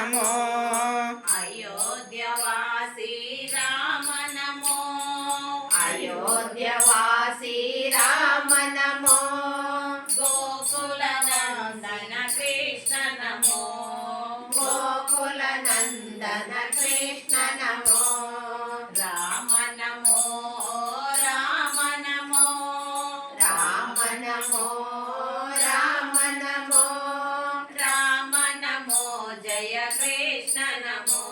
నమో. అయోధ్యవాసి రామ నమో. అయోధ్యవాసి రామ నమో. గోకుల నందన కృష్ణ నమో. గోకుల నందన జయ కృష్ణ నమో.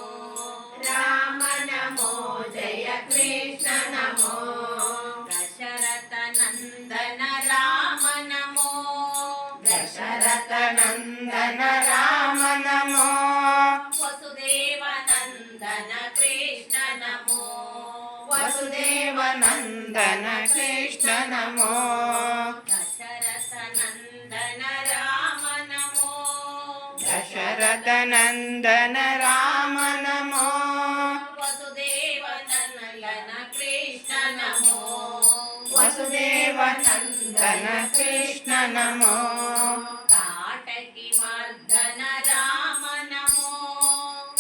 రామ నమో జయ కృష్ణ నమో. దశరథ నందన రామ నమో. దశరథ నందన రామ నమో. వసుదేవ నందన కృష్ణ నమో. వసుదేవ నందన కృష్ణ నమో. దశరథ నందన రామ నమో వసుదేవ నందన కృష్ణ నమో వసుదేవ నందన కృష్ణ నమో తాటకి మర్దన రామ నమో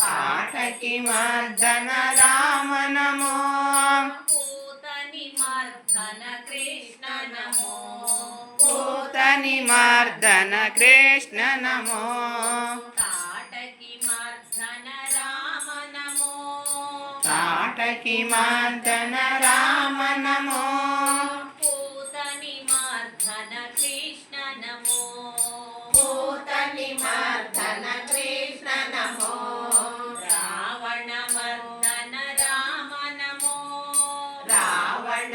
తాటకి మర్దన రామ నమో పూతని తాటకి మర్దన రామ నమో. పూతని మర్దన కృష్ణ నమో. పూతని మర్దన కృష్ణ నమో. రావణ మర్దన రామ నమో. రావణ